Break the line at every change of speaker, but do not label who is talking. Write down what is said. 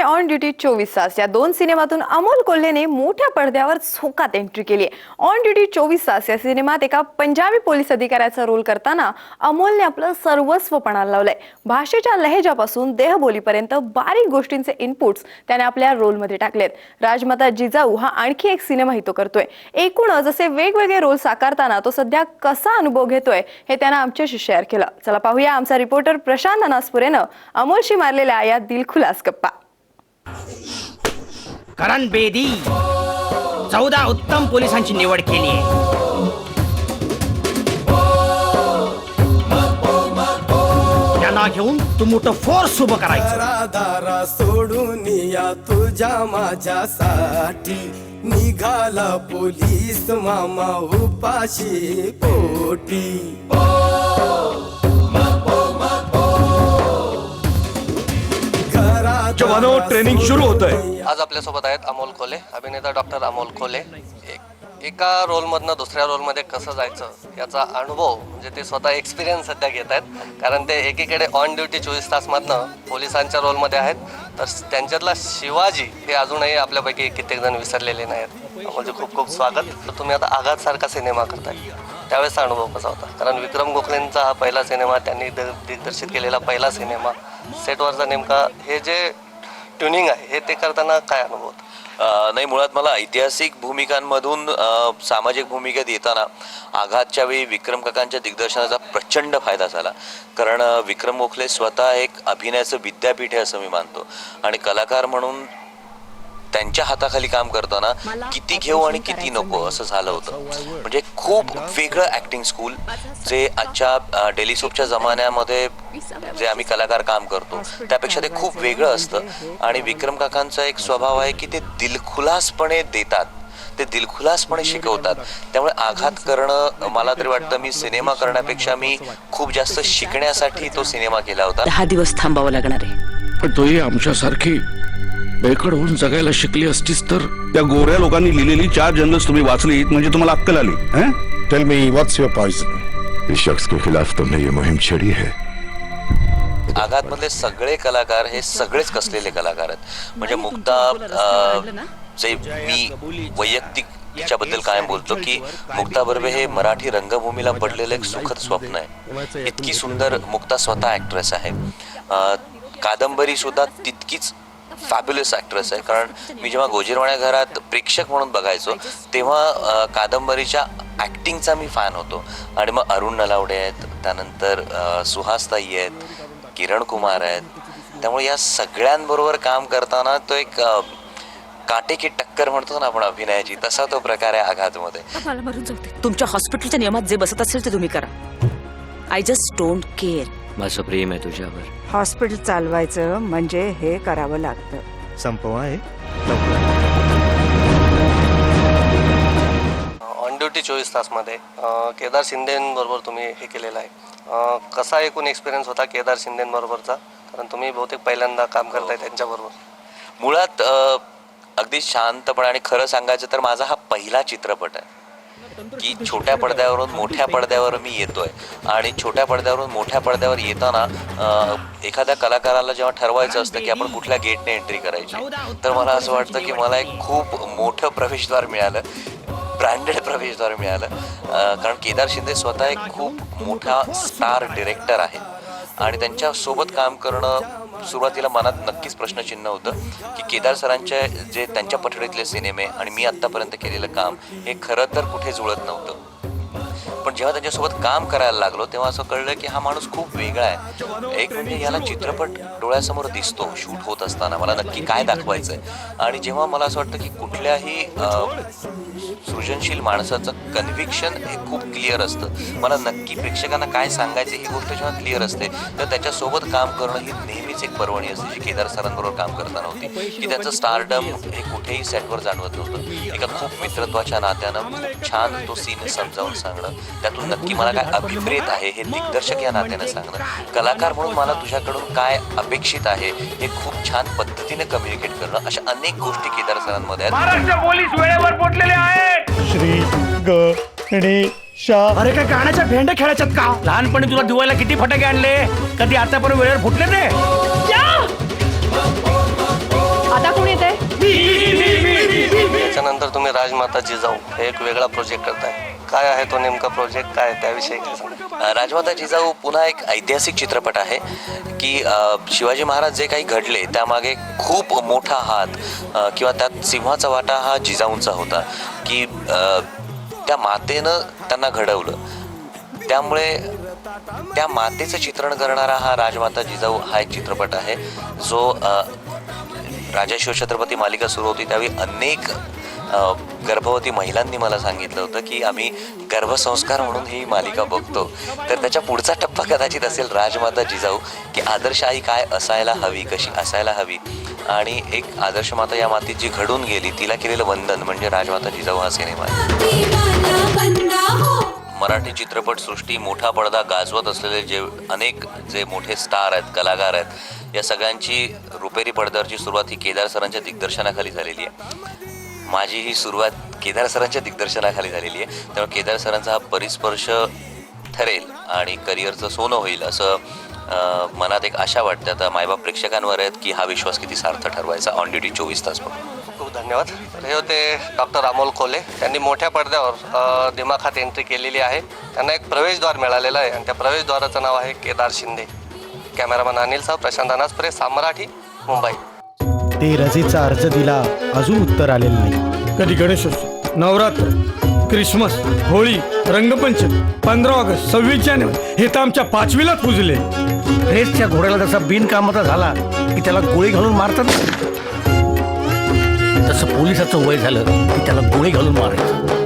आणि on duty चोवीस तास. या दोन सिनेमातून अमोल कोल्हेने मोठ्या पडद्यावर झोकात एंट्री केली आहे. ऑन ड्युटी चोवीस तास या सिनेमात एका पंजाबी पोलीस अधिकाऱ्याचा रोल करताना अमोलने आपलं सर्वस्व पणाला लावलंय. भाषेच्या लहेजापासून देहबोलीपर्यंत बारीक गोष्टींचे इनपुट्स त्याने आपल्या रोलमध्ये टाकलेत. राजमाता जिजाऊ हा आणखी एक सिनेमाही तो करतोय. एकूणच असे वेगवेगळे रोल साकारताना तो सध्या कसा अनुभव घेतोय हे त्यानं आमच्याशी शेअर केलं. चला पाहूया आमचा रिपोर्टर प्रशांत अनासपुरेनं अमोलशी मारलेल्या या दिलखुलास गप्पा.
करण बेदी. चौदा उत्तम पोलिसांची निवड केली आहे त्यांना घेऊन तू मोठं फोर्स उभं करायचं.
दारा सोडून या तुझ्या माझ्यासाठी. निघाला पोलीस मामा उपाशी पोटी.
मानव ट्रेनिंग सुरू होतंय.
आज आपल्यासोबत आहेत अमोल खोले अभिनेता डॉक्टर अमोल खोले. एक एका रोलमधनं दुसऱ्या रोलमध्ये कसं जायचं याचा अनुभव म्हणजे ते स्वतः एक्सपिरियन्स सध्या घेत आहेत. कारण ते एकीकडे ऑन ड्युटी चोवीस तासमधनं पोलिसांच्या रोलमध्ये आहेत. तर त्यांच्यातला शिवाजी हे अजूनही आपल्यापैकी कित्येक जण विसरलेले नाहीत म्हणजे खूप खूप स्वागत. तर तुम्ही आता आघातसारखा सिनेमा करताय. त्यावेळेसचा अनुभव कसा होता? कारण विक्रम गोखलेंचा हा पहिला सिनेमा त्यांनी द- दिग्दर्शित केलेला पहिला सिनेमा सेटवरचा नेमका हे जे ट्युनिंग आहे हे ते करताना काय अनुभव होता?
अ, नाही मुळात मला ऐतिहासिक भूमिकांमधून अ, सामाजिक भूमिकेत येताना आघातच्या वेळी विक्रम काकांच्या दिग्दर्शनाचा प्रचंड फायदा झाला. कारण अ, विक्रम गोखले स्वतः एक अभिनयाचं विद्यापीठ आहे असं मी मानतो. आणि कलाकार म्हणून त्यांच्या हाताखाली काम करताना किती घेऊ आणि किती नको असं झालं होतं. म्हणजे खूप वेगळं ऍक्टिंग स्कूल जे आजच्या डेली सोपच्या जमान्यामध्ये जे आम्ही कलाकार काम करतो त्यापेक्षा ते खूप वेगळं असतं. आणि विक्रम काकांचा एक स्वभाव आहे की ते दिलखुलासपणे देतात. ते दिलखुलासपणे शिकवतात. त्यामुळे आघात करणं मला तरी वाटतं मी सिनेमा करण्यापेक्षा मी खूप जास्त शिकण्यासाठी तो सिनेमा केला होता.
दहा दिवस थांबावं लागणार आहे.
पण तोही आमच्यासारखी बेकड होऊन जगायला शिकली असतीस तर?
त्या गोऱ्या लोकांनी लिहिलेली चार जर्नल्स तुम्ही वाचलीत म्हणजे तुम्हाला अक्कल आली हं?
Tell me what's your poison इस शख्स के खिलाफ तुमने ये मुहिम छेड़ी है।
आघात मधले सगळे कलाकार हे सगळेच कसलेले कलाकार आहेत. म्हणजे मुक्ता अं, जे मी वैयक्तिक तिच्याबद्दल कायम बोलतो की मुक्ता बर्वे हे मराठी रंगभूमीला पडलेलं एक सुखद स्वप्न आहे. इतकी सुंदर मुक्ता स्वतः ऍक्ट्रेस आहे. अं, कादंबरी सुद्धा तितकीच फॅब्युलस ॲक्ट्रेस आहे. कारण मी जेव्हा गोजीरवाण्या घरात प्रेक्षक म्हणून बघायचो तेव्हा कादंबरीच्या ॲक्टिंगचा मी फॅन होतो. आणि मग अरुण नलावडे आहेत त्यानंतर सुहासताई आहेत किरण कुमार आहेत. त्यामुळे या सगळ्यांबरोबर काम करताना तो एक काटे काटेकी टक्कर म्हणतो ना आपण अभिनयाची तसा तो प्रकार आहे आघातमध्ये.
मला मरून जाऊ दे. तुमच्या हॉस्पिटलच्या नियमात जे बसत असेल ते तुम्ही करा. आय जस्ट डोंट केअर
माझं प्रेम आहे तुझ्यावर.
हॉस्पिटल चालवायचं म्हणजे हे करावं लागतं.
संपवा आहे
ऑन ड्युटी चोवीस तासमध्ये. अं, केदार शिंदेबरोबर तुम्ही हे केलेलं आहे. अं, कसा एकूण एक्सपिरियन्स होता केदार शिंदेबरोबरचा? कारण तुम्ही बहुतेक पहिल्यांदा काम करताय त्यांच्याबरोबर.
मुळात अं, अगदी शांतपणे आणि खरं सांगायचं तर माझा हा पहिला चित्रपट आहे. की छोट्या पडद्यावरून मोठ्या पडद्यावर मी येतोय. आणि छोट्या पडद्यावरून मोठ्या पडद्यावर येताना एखाद्या कलाकाराला जेव्हा ठरवायचं असतं की आपण कुठल्या गेटने एंट्री करायची तर मला असं वाटतं की मला एक खूप मोठं प्रवेशद्वार मिळालं. ब्रँडेड प्रवेशद्वार मिळालं. कारण केदार शिंदे स्वतः एक खूप मोठा स्टार डिरेक्टर आहे. आणि त्यांच्यासोबत काम करणं सुरुवातीला मनात नक्कीच प्रश्नचिन्ह होतं की केदार सरांचे जे त्यांच्या पठडीतले सिनेमे आणि मी आत्तापर्यंत केलेलं काम हे खरं तर कुठे जुळत नव्हतं. पण जेव्हा त्यांच्यासोबत काम करायला लागलो तेव्हा असं कळलं की हा माणूस खूप वेगळा आहे. एक म्हणजे याला चित्रपट डोळ्यासमोर दिसतो शूट होत असताना. मला नक्की काय दाखवायचं आहे आणि जेव्हा मला असं वाटतं की कुठल्याही सृजनशील माणसाचं कन्व्हिक्शन हे खूप क्लिअर असतं. मला नक्की प्रेक्षकांना काय सांगायचं ही गोष्ट जेव्हा क्लिअर असते तर त्याच्यासोबत काम करणं ही नेहमीच एक पर्वणी असते जी केदार सरांबरोबर काम करताना होती. की त्यांचं स्टारडम हे कुठेही सेटवर जाणवत नव्हतं. एका खूप मित्रत्वाच्या नात्यानं खूप छान तो सीन समजावून सांगणं. त्यातून नक्की मला काय अभिप्रेत आहे हे दिग्दर्शक या नात्यानं सांगणं. कलाकार म्हणून मला तुझ्याकडून काय अपेक्षित आहे हे खूप छान पद्धतीने कम्युनिकेट करणं अशा अनेक गोष्टी केदार सरांमध्ये आहेत.
महाराष्ट्र पोलीस वेळेवर आहेत.
श्री गणेशा.
अरे काय गाण्याच्या भेंड्या खेळायच्यात का? लहानपणी तुला दिवायला किती फटाके आणले? कधी आतापर्यंत वेळेवर फुटले ते?
आता कोण येत आहे
त्याच्यानंतर तुम्ही राजमाता जिजाऊ हे एक वेगळा प्रोजेक्ट करताय. काय आहे तो नेमका प्रोजेक्ट काय त्याविषयी काय सांगा
राजमाता जिजाऊ पुन्हा एक ऐतिहासिक चित्रपट आहे की अ, शिवाजी महाराज जे काही घडले त्यामागे खूप मोठा हात अ, किंवा त्यात सिंहाचा वाटा हा जिजाऊंचा होता की अ, त्या मातेनं त्यांना घडवलं. त्यामुळे त्या मातेचं चित्रण करणारा हा राजमाता जिजाऊ हा एक चित्रपट आहे. जो अ, राजा शिवछत्रपती मालिका सुरू होती त्यावेळी अनेक गर्भवती महिलांनी मला सांगितलं होतं की आम्ही गर्भसंस्कार म्हणून ही मालिका बघतो. तर त्याच्या पुढचा टप्पा कदाचित असेल राजमाता जिजाऊ की आदर्श आई काय असायला हवी कशी असायला हवी. आणि एक आदर्श माता या मातीत जी घडून गेली तिला केलेलं वंदन म्हणजे राजमाता जिजाऊ हा सिनेमा. आहे मराठी चित्रपटसृष्टी मोठा पडदा गाजवत असलेले जे अनेक जे मोठे स्टार आहेत कलाकार आहेत या सगळ्यांची रुपेरी पडद्यावरची सुरुवात ही केदार सरांच्या दिग्दर्शनाखाली झालेली आहे. माझी ही सुरुवात केदार सरांच्या दिग्दर्शनाखाली झालेली आहे. त्यामुळे केदार सरांचा हा परिस्पर्श ठरेल आणि करिअरचं सोनं होईल असं मनात एक आशा वाटते. आता मायबाप प्रेक्षकांवर आहेत की हा विश्वास किती सार्थ ठरवायचा ऑन ड्युटी चोवीस तास बघून.
खूप धन्यवाद. हे होते डॉक्टर अमोल कोले त्यांनी मोठ्या पडद्यावर दिमाखात एंट्री केलेली आहे. त्यांना एक प्रवेशद्वार मिळालेलं आहे आणि त्या प्रवेशद्वाराचं नाव आहे केदार शिंदे. कॅमेरामन अनिल साहेब प्रशांत अनासपुरे सामराठी मुंबई.
ते रजेचा अर्ज दिला. अजून उत्तर आलेलं नाही.
कधी गणेशोत्सव नवरात्र क्रिसमस होळी रंगपंचमी पंधरा ऑगस्ट सव्वीस जानेवारी हे तर आमच्या पाचवीलाच पुजले.
रेसच्या घोड्याला जसा बिनकामाचा झाला की त्याला गोळी घालून मारतात तसं पोलिसाचं वय झालं की त्याला गोळी घालून मारायचं.